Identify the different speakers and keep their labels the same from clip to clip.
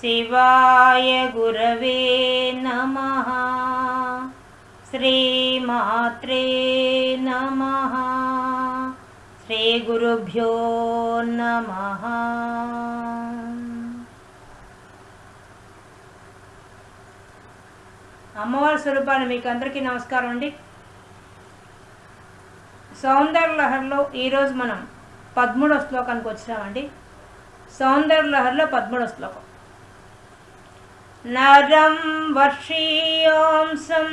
Speaker 1: శివాయ గురవే నమ. శ్రీమాత్రే నమ. శ్రీ గురుభ్యో నమ. అమ్మవారి స్వరూపాన్ని మీకు అందరికీ నమస్కారం అండి. సౌందర్య లహర్లో ఈరోజు మనం పదమూడవ శ్లోకానికి వచ్చామండి. సౌందర్య లహర్లో పదమూడవ శ్లోకం. नरं वर्षीयांसं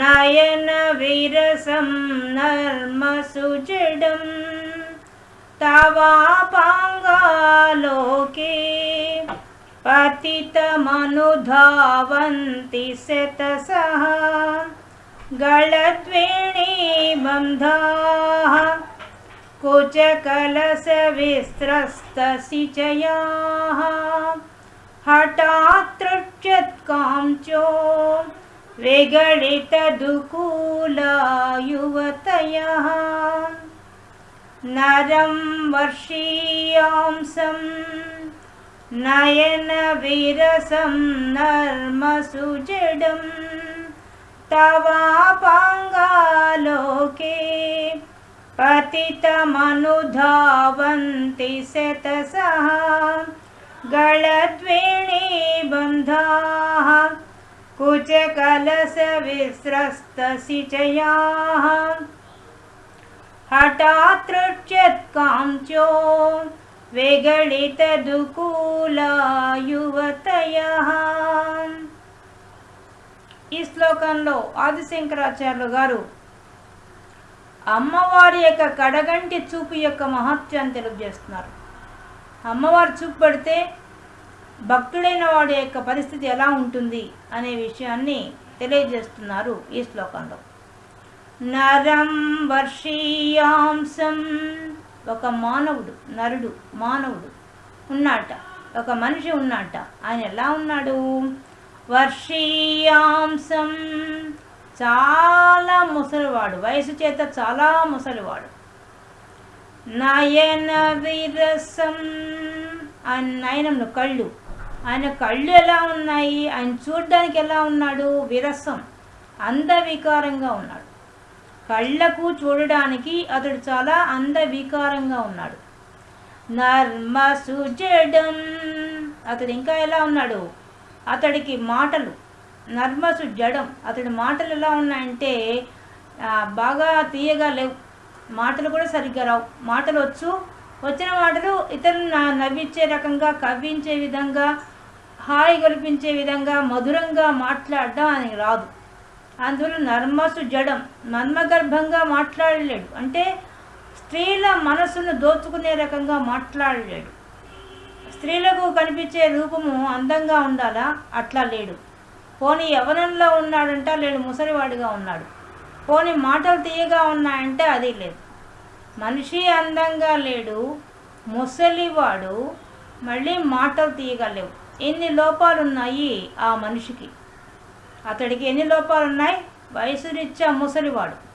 Speaker 1: नयनविरसं नर्मसुजडं तवापाङ्गालोके पतितमनुधावन्ति शतसः गणद्विणीबन्धाः बन्धाः चयाः हठात्तृच्यत्काञ्चो विगलितदुकूला युवतयः नरं वर्षीयांसं नयनविरसं नर्मसुजडम् तवापाङ्गालोके पतितमनुधावन्ति शतसः गलद्वेणीबन्धाः कुचकलशविस्रस्तसिचयाः हठात्तृच्यत्काञ्चो विगलितदुकूला युवतयः ఈ శ్లోకంలో ఆదిశంకరాచార్యులు గారు అమ్మవారి యొక్క కడగంటి చూపు యొక్క మహత్యాన్ని తెలియజేస్తున్నారు అమ్మవారు చూపు పడితే భక్తుడైన వాడి యొక్క పరిస్థితి ఎలా ఉంటుంది అనే విషయాన్ని తెలియజేస్తున్నారు ఈ శ్లోకంలో. నరం వర్షీయాంశం. ఒక మానవుడు నరుడు మానవుడు ఉన్నాట ఒక మనిషి ఉన్నాట ఆయన ఎలా ఉన్నాడు? వర్షీయాంశం. చాలా ముసలివాడు వయసు చేత చాలా ముసలివాడు. నయన విరసం ఆయన నయనములు కళ్ళు. ఆయన కళ్ళు ఎలా ఉన్నాయి? ఆయన చూడడానికి ఎలా ఉన్నాడు? విరసం. అందవికారంగా ఉన్నాడు. కళ్ళకు చూడడానికి అతడు చాలా అందవికారంగా ఉన్నాడు. నర్మ సుజడం. అతడు ఇంకా ఎలా ఉన్నాడు? అతడికి మాటలు. నర్మసు జడం అతడి మాటలు ఎలా ఉన్నాయంటే బాగా తీయగా లేవు. మాటలు కూడా సరిగ్గా రావు. మాటలు వచ్చు వచ్చిన మాటలు ఇతరులను నవ్వించే రకంగా కవ్వించే విధంగా హాయి గొలిపించే విధంగా మధురంగా మాట్లాడడం అని రాదు. అందువల్ల నర్మసు జడం నర్మగర్భంగా మాట్లాడలేడు. అంటే స్త్రీల మనసును దోచుకునే రకంగా మాట్లాడలేడు. స్త్రీలకు కనిపించే రూపము అందంగా ఉండాలా? అట్లా లేడు. పోనీ యవనంలో ఉన్నాడంట లేడు ముసలివాడిగా ఉన్నాడు. పోని మాటలు తీయగా ఉన్నాయంటే అది లేదు. మనిషి అందంగా లేడు ముసలివాడు మళ్ళీ మాటలు తీయగా లేవు ఎన్ని లోపాలు ఉన్నాయి ఆ మనిషికి? అతడికి ఎన్ని లోపాలు ఉన్నాయి వయసు ముసలివాడు.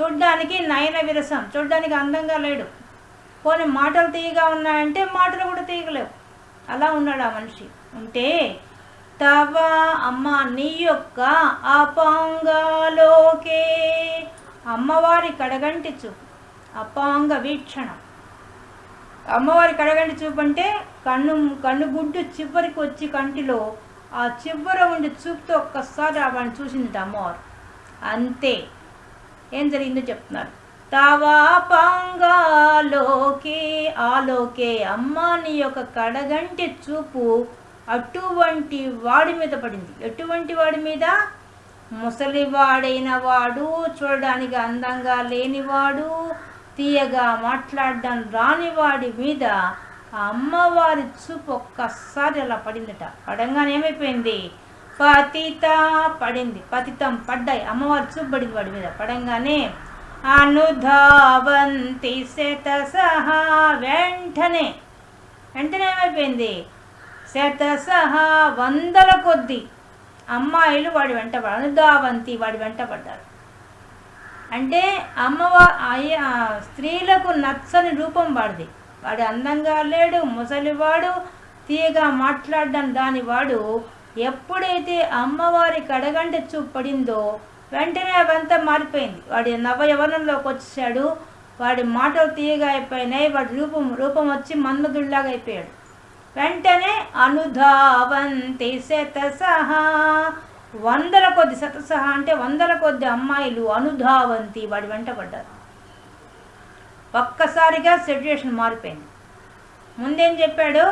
Speaker 1: చూడ్డానికి నయన విరసం చూడ్డానికి అందంగా లేడు. పోనీ మాటలు తీయగా ఉన్నాయంటే మాటలు కూడా తీయగలేవు. అలా ఉన్నాడు ఆ మనిషి. ఉంటే తవ అమ్మ నీ యొక్క అపాంగాలోకే. అమ్మవారి కడగంటి చూపు అపాంగ వీక్షణ. అమ్మవారి కడగంటి చూపు అంటే కన్ను కన్ను గుడ్డు చివరికి వచ్చి కంటిలో ఆ చివర ఉండి చూపుతో ఒక్కసారి ఆవిడని చూసింది అమ్మవారు. అంతే. ఏం జరిగిందో చెప్తున్నారు. తవాపంగాలోకే ఆలోకే అమ్మ నీ యొక్క కడగంటి చూపు అటువంటి వాడి మీద పడింది. ఎటువంటి వాడి మీద? ముసలివాడైన వాడు చూడడానికి అందంగా లేనివాడు తీయగా మాట్లాడడం రానివాడి మీద ఆ అమ్మవారి చూపు ఒక్కసారి అలా పడిందట. పడంగానే ఏమైపోయింది? పతిత పడింది. పతితం పడ్డాయి. అమ్మవారి చూపు పడింది వాడి మీద. పడంగానే అనుధావంతి శతసహ వెంటనే వెంటనే ఏమైపోయింది? శతసహ వందల కొద్ది అమ్మాయిలు వాడి వెంట అనుదావంతి వాడి వెంట పడ్డారు. అంటే అమ్మవా అయ్య స్త్రీలకు నచ్చని రూపం వాడిది. వాడు అందంగా లేడు ముసలివాడు తీయగా మాట్లాడడం దాని వాడు ఎప్పుడైతే అమ్మవారి కడగంట చూపడిందో వెంటనే అవంతా మారిపోయింది. వాడి నవయవనంలోకి వచ్చాడు వాడి మాటలు తీయగా అయిపోయినాయి వాడి రూపం రూపం వచ్చి మన్మధుడిలాగా అయిపోయాడు. వెంటనే అనుధావంతి శతసహ. వందల కొద్ది శతసహ అంటే వందల కొద్ది అమ్మాయిలు అనుధావంతి వాడి వెంట పడ్డారు. ఒక్కసారిగా సిచ్యువేషన్ మారిపోయింది. ముందేం చెప్పాడు?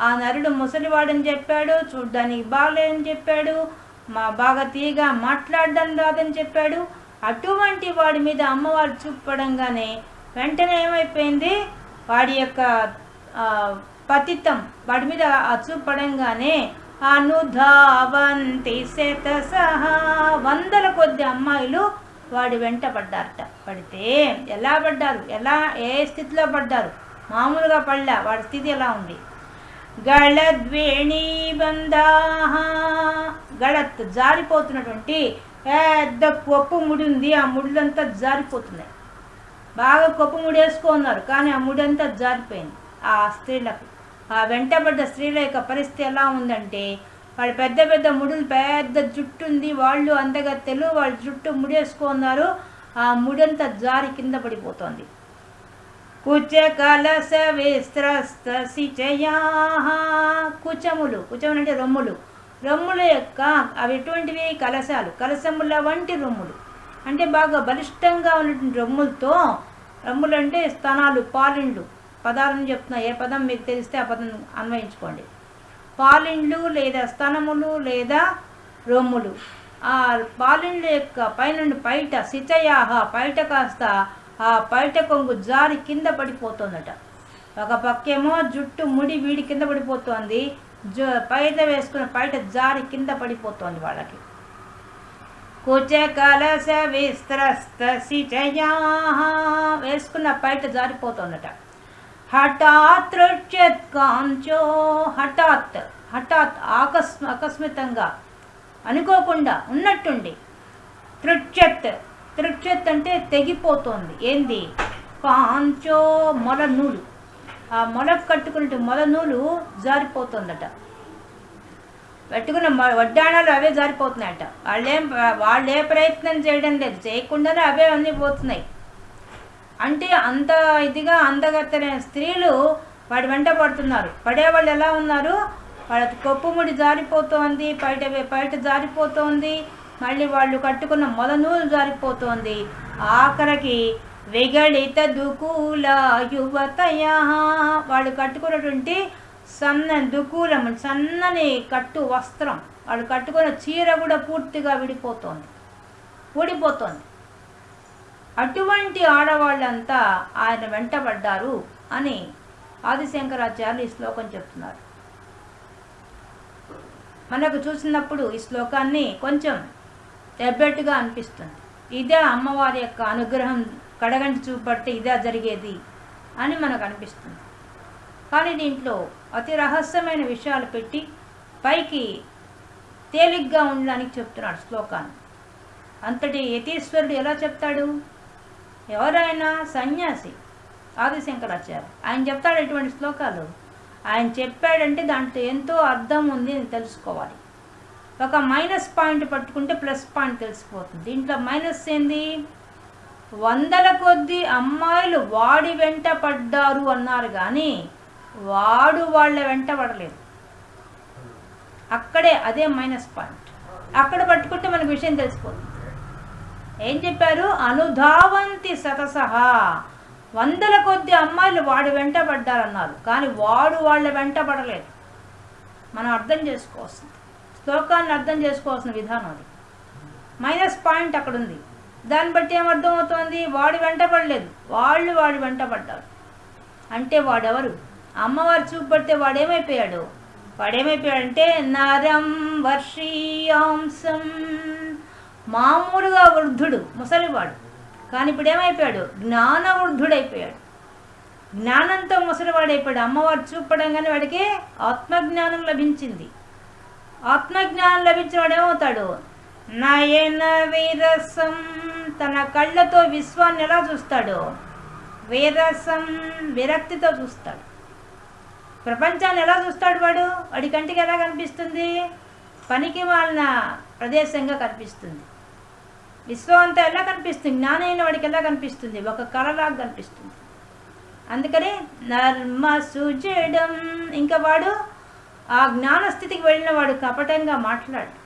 Speaker 1: ఆ నరుడు ముసలివాడని చెప్పాడు చూడ్డానికి బాగలేదని చెప్పాడు మా బాగా తీగా మాట్లాడడం రాదని చెప్పాడు. అటువంటి వాడి మీద అమ్మవారు చూపడంగానే వెంటనే ఏమైపోయింది? వాడి యొక్క పతితం. వాడి మీద ఆ చూపడంగానే అనుధావంతి శత సహా వందల కొద్ది అమ్మాయిలు వాడి వెంట పడ్డారట. పడితే ఎలా పడ్డారు? ఎలా ఏ స్థితిలో పడ్డారు? మామూలుగా పడలే. వాడి స్థితి ఎలా ఉంది? గళద్వేణీ బంధాహ గళత్ జారిపోతున్నటువంటి పెద్ద కొప్పు ముడి ఉంది. ఆ ముడులంతా జారిపోతున్నాయి. బాగా కొప్పు ముడి వేసుకున్నారు కానీ ఆ ముడి అంతా జారిపోయింది. ఆ స్త్రీలకు ఆ వెంటబడ్డ స్త్రీల యొక్క పరిస్థితి ఎలా ఉందంటే వాళ్ళు పెద్ద పెద్ద ముడులు పెద్ద జుట్టు ఉంది వాళ్ళు అందగత్తెలు వాళ్ళ జుట్టు ముడేసుకున్నారు ఆ ముడంతా జారి కింద పడిపోతుంది. కుచ కలస విస్త్రస్త కుచములు కుచములు అంటే రొమ్ములు. రొమ్ముల యొక్క అవి ఎటువంటివి? కలశాలు. కలశముల వంటి రొమ్ములు. అంటే బాగా బలిష్టంగా ఉన్నటువంటి రొమ్ములతో రొమ్ములు అంటే స్తనాలు పాలిండ్లు. పదాలను చెప్తున్నా ఏ పదం మీకు తెలిస్తే ఆ పదం అన్వయించుకోండి. పాలిండ్లు లేదా స్తనములు లేదా రొమ్ములు. ఆ పాలిండ్ల యొక్క పైనుండి పైట సిచయాహ పైట కాస్త ఆ పైట కొంగు జారి కింద పడిపోతుందట. ఒక పక్కేమో జుట్టు ముడి వీడి కింద పడిపోతోంది జు పైట వేసుకున్న పైట జారి కింద పడిపోతోంది వాళ్ళకి. కుచ కలస విస్త్రస్త సిచయాహ వేసుకున్న పైట జారిపోతుందట. హఠాత్ రుచ్యత్ కాంచో హఠాత్ హఠాత్ ఆకస్మ అకస్మితంగా అనుకోకుండా ఉన్నట్టుండి. తృచ్యత్ తృచ్యత్ అంటే తెగిపోతోంది. ఏంది? కాంచో మొల నూలు. ఆ మొలకు కట్టుకున్నట్టు మొల నూలు జారిపోతుందట. పెట్టుకున్న మ- వడ్డాణాలు అవే జారిపోతున్నాయట. వాళ్ళేం వాళ్ళే ప్రయత్నం చేయడం లేదు. చేయకుండానే అవే అన్నీ పోతున్నాయి. అంటే అంత ఇదిగా అందగత్తెన స్త్రీలు వాడి వెంట పడుతున్నారు. పడేవాళ్ళు ఎలా ఉన్నారు? వాళ్ళ కొప్పుముడి జారిపోతోంది బయట బయట జారిపోతోంది మళ్ళీ వాళ్ళు కట్టుకున్న మొలనూలు జారిపోతోంది. ఆఖరికి విగళిత దుకూల యువతయ వాళ్ళు కట్టుకున్నటువంటి సన్న దుకూలం సన్నని కట్టు వస్త్రం. వాళ్ళు కట్టుకున్న చీర కూడా పూర్తిగా విడిపోతోంది. ఊడిపోతోంది. అటువంటి ఆడవాళ్ళంతా ఆయన వెంటబడ్డారు అని ఆదిశంకరాచార్యులు ఈ శ్లోకం చెప్తున్నారు. మనకు చూసినప్పుడు ఈ శ్లోకాన్ని కొంచెం ఎబ్బెట్టుగా అనిపిస్తుంది. ఇదే అమ్మవారి యొక్క అనుగ్రహం కడగంటి చూపడితే ఇదే జరిగేది అని మనకు అనిపిస్తుంది. కానీ దీంట్లో అతి రహస్యమైన విషయాలు పెట్టి పైకి తేలిగ్గా ఉండడానికి చెప్తున్నాడు శ్లోకాన్ని. అంతటి యతీశ్వరుడు ఎలా చెప్తాడు? ఎవరైనా సన్యాసి ఆదిశంకరాచార్య ఆయన చెప్తాడు ఇటువంటి శ్లోకాలు. ఆయన చెప్పాడంటే దాంట్లో ఎంతో అర్థం ఉంది అని తెలుసుకోవాలి. ఒక మైనస్ పాయింట్ పట్టుకుంటే ప్లస్ పాయింట్ తెలిసిపోతుంది. దీంట్లో మైనస్ ఏంది? వందల కొద్ది అమ్మాయిలు వాడి వెంట పడ్డారు అన్నారు కానీ వాడు వాళ్ళ వెంట పడలేదు. అక్కడే అదే మైనస్ పాయింట్. అక్కడ పట్టుకుంటే మనకు విషయం తెలిసిపోతుంది. ఏం చెప్పారు? అనుధావంతి సతసహ. వందల కొద్ది అమ్మాయిలు వాడు వెంట పడ్డారన్నారు. కానీ వాడు వాళ్ళ వెంట పడలేదు. మనం అర్థం చేసుకోవాల్సింది. శ్లోకాన్ని అర్థం చేసుకోవాల్సిన విధానం అది. మైనస్ పాయింట్ అక్కడ ఉంది దాన్ని బట్టి ఏమర్థం అవుతోంది వాడు వెంట పడలేదు. వాళ్ళు వాడు వెంట పడ్డారు. అంటే వాడెవరు? అమ్మవారు చూపడితే వాడేమైపోయాడు? వాడేమైపోయాడంటే నరం వర్షీయాంసం మామూలుగా వృద్ధుడు ముసలివాడు. కానీ ఇప్పుడు ఏమైపోయాడు జ్ఞాన వృద్ధుడైపోయాడు. జ్ఞానంతో ముసలివాడైపోయాడు. అమ్మవారు చూపడంగానే వాడికి ఆత్మజ్ఞానం లభించింది. ఆత్మజ్ఞానం లభించిన వాడు ఏమవుతాడు నయన వీరసం తన కళ్ళతో విశ్వాన్ని ఎలా చూస్తాడు? వీరసం విరక్తితో చూస్తాడు. ప్రపంచాన్ని ఎలా చూస్తాడు వాడు? వాడి కంటికి ఎలా కనిపిస్తుంది? పనికి వాళ్ళ ప్రదేశంగా కనిపిస్తుంది. విశ్వం అంతా ఎలా కనిపిస్తుంది? జ్ఞానైన వాడికి ఎలా కనిపిస్తుంది? ఒక కళలాగా కనిపిస్తుంది. అందుకని నర్మ సుజడం. ఇంకా వాడు ఆ జ్ఞాన స్థితికి వెళ్ళిన వాడు కపటంగా మాట్లాడు.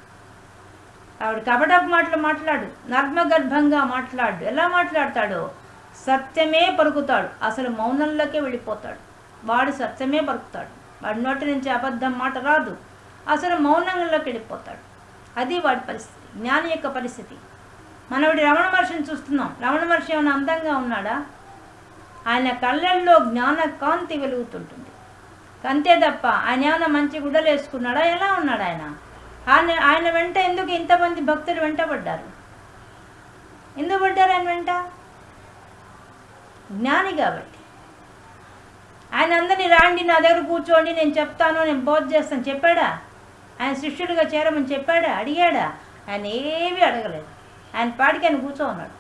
Speaker 1: ఆవిడ కపటపు మాటలు మాట్లాడు. నర్మగర్భంగా మాట్లాడు. ఎలా మాట్లాడతాడు? సత్యమే పలుకుతాడు. అసలు మౌనంలోకే వెళ్ళిపోతాడు. వాడు సత్యమే పలుకుతాడు. వాడి నోటి నుంచి అబద్ధం మాట రాదు. అసలు మౌనంలోకి వెళ్ళిపోతాడు. అది వాడి పరిస్థితి. జ్ఞాని యొక్క పరిస్థితి. మనవిడి రమణ మహర్షిని చూస్తున్నాం. రమణ మహర్షి ఏమైనా అందంగా ఉన్నాడా? ఆయన కళ్ళల్లో జ్ఞాన కాంతి వెలుగుతుంటుంది. అంతే తప్ప ఆయన ఏమైనా మంచి గుడ్డలు వేసుకున్నాడా? ఎలా ఉన్నాడు ఆయన? ఆయన ఆయన వెంట ఎందుకు ఇంతమంది భక్తులు వెంటబడ్డారు? ఎందుకు పడ్డారు ఆయన వెంట? జ్ఞాని కాబట్టి. ఆయన అందరినీ రాండి నా దగ్గర కూర్చోండి నేను చెప్తాను నేను బోధ చేస్తాను. చెప్పాడా? ఆయన శిష్యుడిగా చేరమని చెప్పాడా? అడిగాడా? ఆయన ఏమీ అడగలేదు. ఆయన పాటికి ఆయన కూర్చో ఉన్నాడు.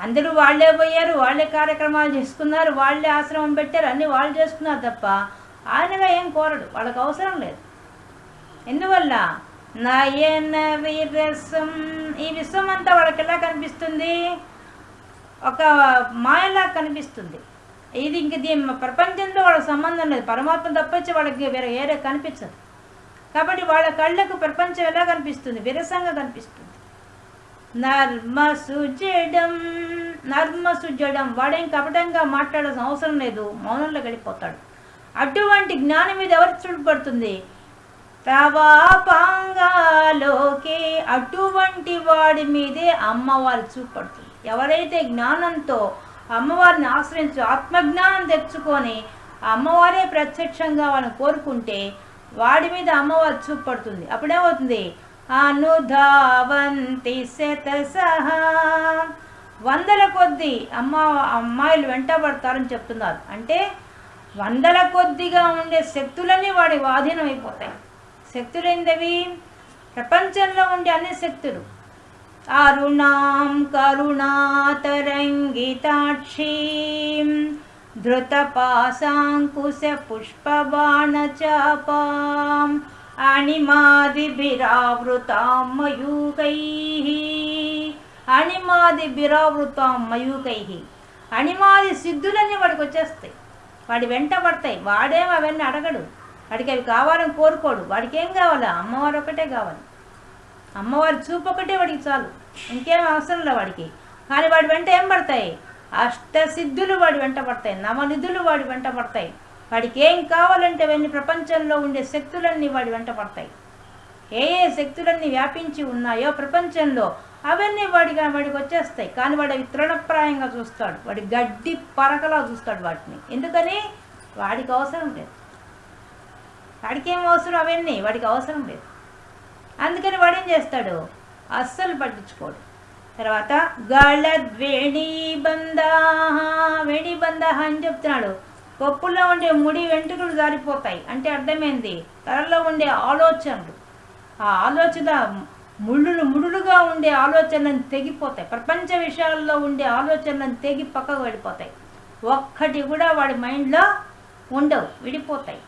Speaker 1: అందరూ వాళ్ళే పోయారు వాళ్ళే కార్యక్రమాలు చేసుకున్నారు వాళ్ళే ఆశ్రమం పెట్టారు అన్నీ వాళ్ళు చేసుకున్నారు తప్ప ఆయనగా ఏం కోరడు వాళ్ళకి అవసరం లేదు. ఎందువల్ల? నయన విరసం ఈ విశ్వం అంతా వాళ్ళకి ఎలా కనిపిస్తుంది? ఒక మాయలా కనిపిస్తుంది. ఇది ఇంక దీని ప్రపంచంతో వాళ్ళకి సంబంధం లేదు పరమాత్మ తప్పించి వాళ్ళకి వేరే ఏరే కనిపించదు. కాబట్టి వాళ్ళ కళ్ళకు ప్రపంచం ఎలా కనిపిస్తుంది? విరసంగా కనిపిస్తుంది. నర్మసుజడం నర్మసుజడం వాడేం కపటంగా మాట్లాడాల్సిన అవసరం లేదు. మౌనంలో గడిపోతాడు. అటువంటి జ్ఞానం మీద ఎవరు చూడబడుతుంది ప్రవాపాంగాలోకే అటువంటి వాడి మీదే అమ్మవారు చూపడుతుంది ఎవరైతే జ్ఞానంతో అమ్మవారిని ఆశ్రయించు ఆత్మజ్ఞానం తెచ్చుకొని అమ్మవారే ప్రత్యక్షంగా వాళ్ళని కోరుకుంటే వాడి మీద అమ్మవారు చూపడుతుంది అప్పుడేమవుతుంది? అనుధావంతి శతసహ వందల కొద్ది అమ్మ అమ్మాయిలు వెంటబడతారని చెప్తున్నారు. అంటే వందల కొద్దిగా ఉండే శక్తులన్నీ వాడి వాధీనం అయిపోతాయి. శక్తులు ఏందవి ప్రపంచంలో ఉండే అన్ని శక్తులు. అరుణాం కరుణాతరంగితాక్షీం. ధృతపాశాంకుశ పుష్పబాణచాపాం. అణిమాదిభిరావృతాం అణిమాది బిరావృతాం మయూకై అణిమాది సిద్ధులన్నీ వాడికి వచ్చేస్తాయి. వాడి వెంట పడతాయి. వాడేం అవన్నీ అడగడు. వాడికి అవి కావాలని కోరుకోడు. వాడికి ఏం కావాలా? అమ్మవారు ఒకటే కావాలి. అమ్మవారి చూపు ఒకటే వాడికి చాలు. ఇంకేం అవసరం లే వాడికి. కానీ వాడి వెంట ఏం పడతాయి? అష్టసిద్ధులు వాడి వెంట పడతాయి. నవనిధులు వాడి వెంట పడతాయి. వాడికి ఏం కావాలంటే అవన్నీ ప్రపంచంలో ఉండే శక్తులన్నీ వాడి వెంట పడతాయి. ఏ ఏ శక్తులన్నీ వ్యాపించి ఉన్నాయో ప్రపంచంలో అవన్నీ వాడిగా వాడికి వచ్చేస్తాయి. కానీ వాడు అవి తృణప్రాయంగా చూస్తాడు. వాడి గడ్డి పరకలా చూస్తాడు వాటిని. ఎందుకని? వాడికి అవసరం లేదు. వాడికి ఏం అవసరం? అవన్నీ వాడికి అవసరం లేదు. అందుకని వాడు ఏం చేస్తాడు? అస్సలు పట్టించుకోడు. తర్వాత గళద్వేణి బంధ వేణి బంధ అని చెప్తున్నాడు. పప్పుల్లో ఉండే ముడి వెంట్రుకలు జారిపోతాయి. అంటే అర్థమైంది? తలలో ఉండే ఆలోచనలు. ఆ ఆలోచన ముళ్ళులు ముడులుగా ఉండే ఆలోచనలను తెగిపోతాయి. ప్రపంచ విషయాల్లో ఉండే ఆలోచనలను తెగి పక్కకు వెళ్ళిపోతాయి. ఒక్కటి కూడా వాడి మైండ్లో ఉండవు విడిపోతాయి.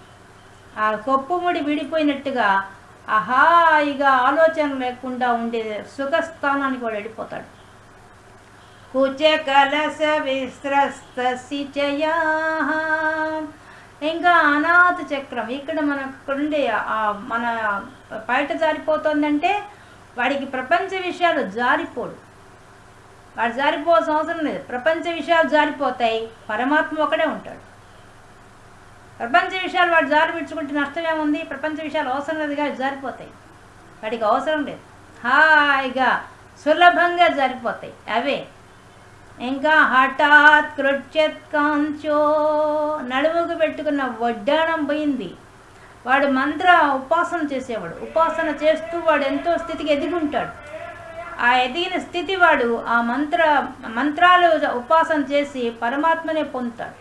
Speaker 1: ఆ కొప్పు ముడి విడిపోయినట్టుగా అహాయిగా ఆలోచన లేకుండా ఉండే సుఖస్థానానికి వాడు వెళ్ళిపోతాడు. కుచ కలస ఇంకా అనాథ చక్రం ఇక్కడ మనకు ఉండే మన బయట జారిపోతుందంటే వాడికి ప్రపంచ విషయాలు జారిపోడు. వాడు జారిపోవాల్సిన అవసరం లేదు. ప్రపంచ విషయాలు జారిపోతాయి పరమాత్మ ఒకడే ఉంటాడు. ప్రపంచ విషయాలు వాడు జారిపించుకుంటే నష్టం ఏముంది ప్రపంచ విషయాలు అవసరం లేదు కానీ జారిపోతాయి. వాడికి అవసరం లేదు. హాయిగా సులభంగా జారిపోతాయి. అవే. ఇంకా హఠాత్ కృత్యత్ కాంచో నడుముకు పెట్టుకున్న వడ్డాణం పోయింది. వాడు మంత్ర ఉపాసన చేసేవాడు. ఉపాసన చేస్తూ వాడు ఎంతో స్థితికి ఎదిగి ఉంటాడు ఆ ఎదిగిన స్థితి వాడు ఆ మంత్ర మంత్రాలు ఉపాసన చేసి పరమాత్మనే పొందుతాడు.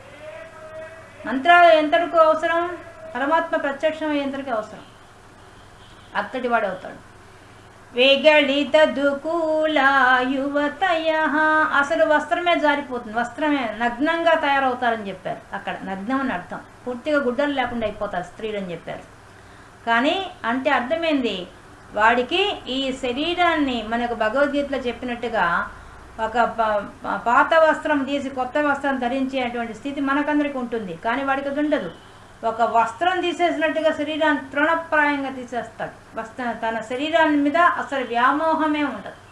Speaker 1: మంత్రాలు ఎంతకు అవసరం? పరమాత్మ ప్రత్యక్షం ఎంతకి అవసరం? అత్తటి వాడు అవుతాడు వేగళిత యువతయ. అసలు వస్త్రమే జారిపోతుంది. వస్త్రమే నగ్నంగా తయారవుతారని చెప్పారు. అక్కడ నగ్నం అని అర్థం. పూర్తిగా గుడ్డలు లేకుండా అయిపోతారు స్త్రీలు అని చెప్పారు. కానీ అంటే అర్థమైంది. వాడికి ఈ శరీరాన్ని మనకు భగవద్గీతలో చెప్పినట్టుగా ఒక ప- పాత వస్త్రం తీసి కొత్త వస్త్రం ధరించేటువంటి స్థితి మనకందరికి ఉంటుంది. కానీ వాడికి అది ఉండదు. ఒక వస్త్రం తీసేసినట్టుగా శరీరాన్ని తృణప్రాయంగా తీసేస్తాడు. వస్త్ర తన శరీరాన్ని మీద అసలు వ్యామోహమే ఉండదు.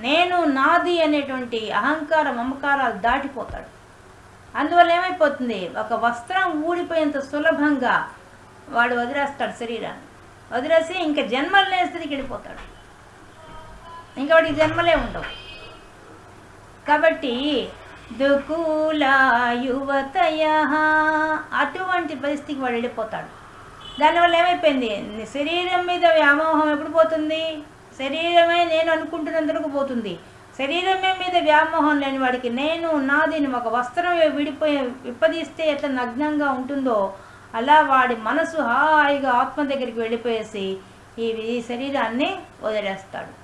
Speaker 1: నేను నాది అనేటువంటి అహంకార మమకారాలు దాటిపోతాడు. అందువల్ల ఏమైపోతుంది? ఒక వస్త్రం ఊడిపోయేంత సులభంగా వాడు వదిలేస్తాడు శరీరాన్ని. వదిలేసి ఇంకా జన్మలు లేని స్థితికి వెళ్ళిపోతాడు. ఇంకా వాడికి జన్మలే ఉండవు. కాబట్టి దుకూల యువతయ అటువంటి పరిస్థితికి వాడు వెళ్ళిపోతాడు. దానివల్ల ఏమైపోయింది? శరీరం మీద వ్యామోహం ఎప్పుడు పోతుంది? శరీరమే నేను అనుకుంటున్నందుకు పోతుంది. శరీరమే మీద వ్యామోహం లేని వాడికి నేను నాదిని ఒక వస్త్రం విడిపోయి విప్పదీస్తే ఎట్లా నగ్నంగా ఉంటుందో అలా వాడి మనసు హాయిగా ఆత్మ దగ్గరికి వెళ్ళిపోయేసి ఈ ఈ శరీరాన్ని వదిలేస్తాడు.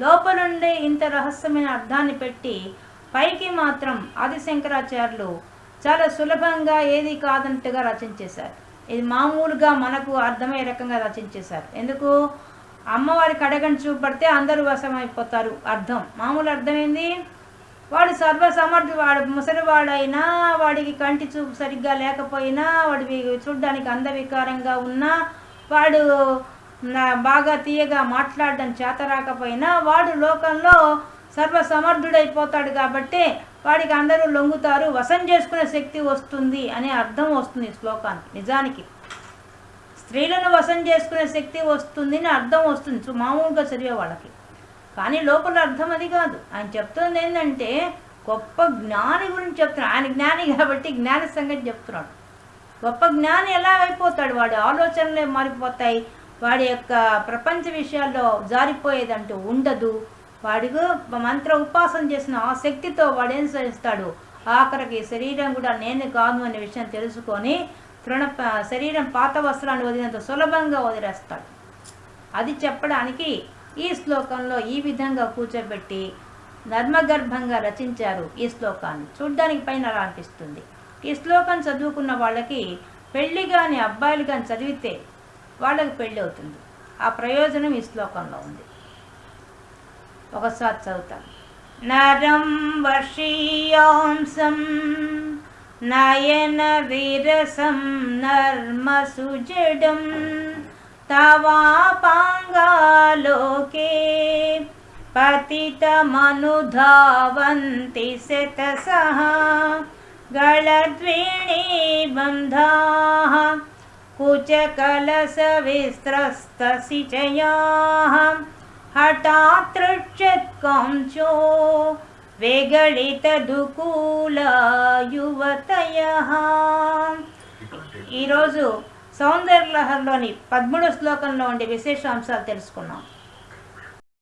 Speaker 1: లోపలుండే ఇంత రహస్యమైన అర్థాన్ని పెట్టి పైకి మాత్రం ఆదిశంకరాచార్యులు చాలా సులభంగా ఏది కాదన్నట్టుగా రచించేశారు. ఇది మామూలుగా మనకు అర్థమయ్యే రకంగా రచించేశారు. ఎందుకు? అమ్మవారికి కడగని చూపడితే అందరూ వశమైపోతారు. అర్థం. మామూలు అర్థం ఏంది వాడు సర్వసమర్థు వాడు ముసలివాడైనా వాడికి కంటి చూపు సరిగ్గా లేకపోయినా వాడు చూడ్డానికి అందవికారంగా ఉన్నా వాడు బాగా తీయగా మాట్లాడడం చేత రాకపోయినా వాడు లోకంలో సర్వసమర్థుడైపోతాడు కాబట్టి వాడికి అందరూ లొంగుతారు వశం చేసుకునే శక్తి వస్తుంది అనే అర్థం వస్తుంది శ్లోకానికి నిజానికి. స్త్రీలను వశం చేసుకునే శక్తి వస్తుంది అని అర్థం వస్తుంది సో మామూలుగా చదివే వాళ్ళకి. కానీ లోపల అర్థం అది కాదు. ఆయన చెప్తుంది ఏంటంటే గొప్ప జ్ఞాని గురించి చెప్తున్నాడు. ఆయన జ్ఞాని కాబట్టి జ్ఞాని సంగతి చెప్తున్నాడు. గొప్ప జ్ఞాని ఎలా అయిపోతాడు? వాడి ఆలోచనలే మారిపోతాయి. వాడి యొక్క ప్రపంచ విషయాల్లో జారిపోయేదంటూ ఉండదు. వాడికి మంత్ర ఉపాసన చేసిన ఆ శక్తితో వాడు ఏం చేస్తాడు ఆఖరికి శరీరం కూడా నేను కాదు అనే విషయం తెలుసుకొని తృణ శరీరం పాత వస్త్రాన్ని వదిలినంత సులభంగా వదిలేస్తాడు. అది చెప్పడానికి ఈ శ్లోకంలో ఈ విధంగా కూర్చోబెట్టి నర్మగర్భంగా రచించారు ఈ శ్లోకాన్ని. చూడ్డానికి పైన అలా అనిపిస్తుంది. ఈ శ్లోకం చదువుకున్న వాళ్ళకి పెళ్ళి కాని అబ్బాయిలు కానీ చదివితే వాళ్ళకి పెళ్ళి అవుతుంది. ఆ ప్రయోజనం ఈ శ్లోకంలో ఉంది. ఒకసారి చదువుతాను నరం వర్షీయాంసం నయన విరసం నర్మసుజడం తవాపాంగాలోకే పతితమనుధావంతి శతసః గళద్వేణీ బంధాः कुचकलसविस्त्रस्तसिचयाः हठात्तृच्छत्काञ्चो వేగళితదుకూల యువతయ ఈరోజు సౌందర్యలహర్లోని పదమూడో శ్లోకంలో ఉండే విశేషాంశాలు తెలుసుకున్నాం